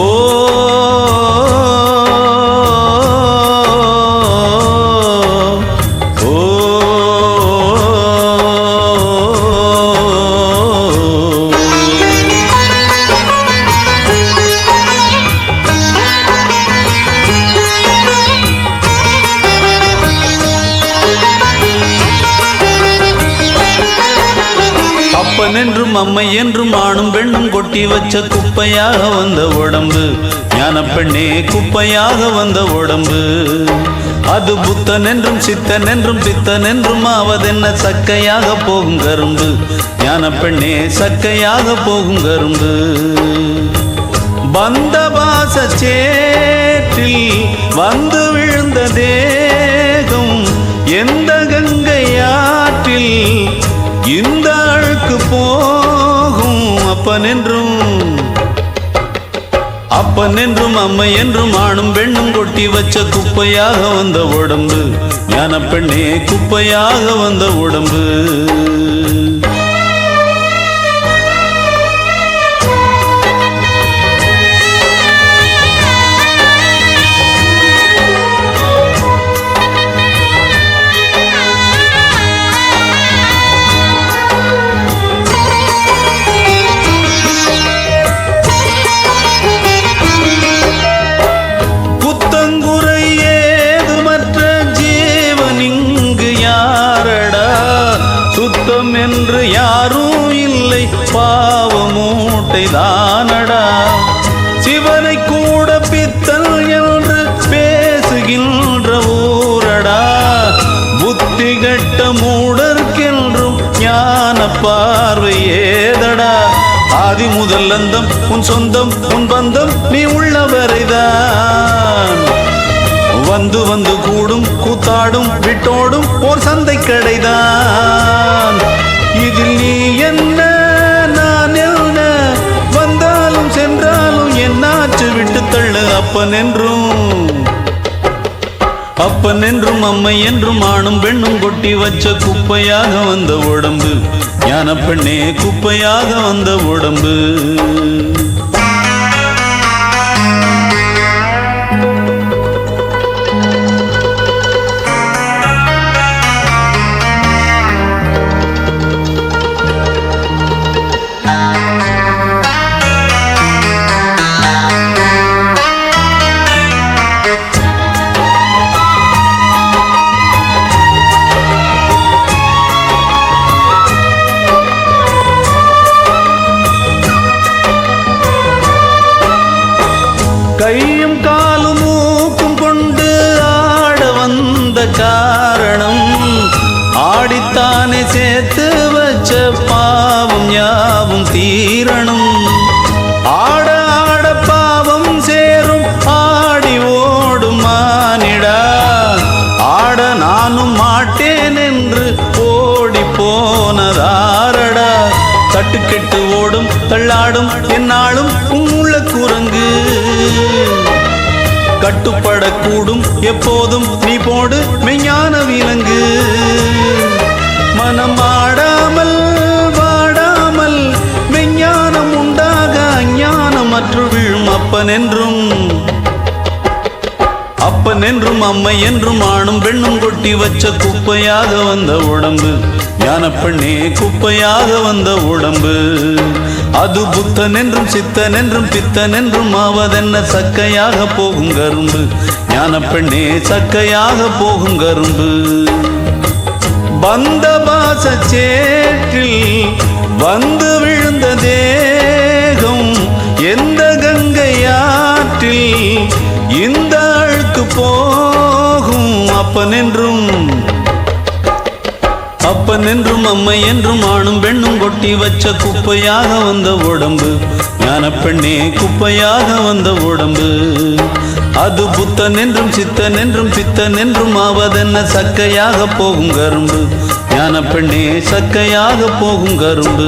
Oh! என்றும் அம்மை என்றும் ஆணும் பெண்ணும் கொட்டி வச்ச குப்பையாக வந்த உடம்பு. ஞான பெண்ணே குப்பையாக வந்த உடம்பு. அது புத்தன் என்றும் சித்தன் என்றும் பித்தன் என்றும் ஆவதென்ன சக்கையாக போகும் கரும்பு. ஞான பெண்ணே சக்கையாக போகும் கரும்பு. பந்த பாச சேற்றில் வந்து அப்பன் என்றும் அப்பன் என்றும் அம்மை என்றும் ஆணும் பெண்ணும் கொட்டி வச்ச குப்பையாக வந்த உடம்பு ஞான பெண்ணே குப்பையாக வந்த உடம்பு. சுத்தம் என்று யாரும் இல்லை. பாவ மூட்டை தானடா சிவனை கூட பித்தல் என்று பேசுகின்ற ஊரடா. புத்தி கட்ட மூடர்க்கென்றும் ஞான பார்வை ஏதடா. ஆதி முதல் அந்தம் உன் சொந்தம் உன் பந்தம் நீ உள்ளவரைதான். வந்து வந்து கூடும் கூத்தாடும் விட்டோடும் ஓர் சந்தை கடைதான். இதில் நீ என்ன? நான் என்ன? வந்தாலும் சென்றாலும் என்னாச்சு விட்டு தள்ளு அப்பன் என்றும் அப்பன் என்றும் அம்மை என்றும் ஆணும் பெண்ணும் கொட்டி வச்ச குப்பையாக வந்த உடம்பு ஞான பெண்ணே குப்பையாக வந்த உடம்பு. காரணம். ஆடித்தானே சேர்த்து வச்ச பாவம் யாவும் தீரணும். ஆட ஆட பாவம் சேரும் ஆடி ஓடும் மானிடா. ஆட நானும் மாட்டேன் என்று ஓடி போனதாரடா. தட்டுக்கெட்டு ஓடும் தள்ளாடும் என்னாலும் உள்ள குரங்கு கட்டுப்படக்கூடும். எப்போதும் நீ போடு மெய்ஞான விலங்கு. மனம் ஆடாமல் வாடாமல் மெஞ்ஞானம் உண்டாக அஞ்ஞானம் அற்று விழும் அப்பன் என்றும். அப்பன் என்றும் அம்மை என்றும் ஆணும் பெண்ணும் கொட்டி வச்ச குப்பையாக வந்த உடம்பு. ஞான குப்பையாக வந்த உடம்பு. அது புத்தன் என்றும் சித்தன் என்றும் பித்தன் என்றும் ஆவதென்ன சக்கையாக போகும் கரும்பு. ஞானப்பெண்ணே சக்கையாக போகும் கரும்பு. வந்த பாச சேற்றில் வந்து விழுந்த தேகம் எந்த கங்கை ஆற்றில் இந்த அழுக்கு போகும் அப்பன் என்றும் அப்பன் என்றும் அம்மை என்றும் ஆணும் பெண்ணும் கொட்டி வச்ச குப்பையாக வந்த உடம்பு. ஞான பெண்ணே குப்பையாக வந்த உடம்பு. அது புத்தன் என்றும் சித்தன் என்றும் பித்தன் என்றும் ஆவதென்ன சக்கையாக போகும் கரும்பு. ஞான பெண்ணே சக்கையாக போகும் கரும்பு.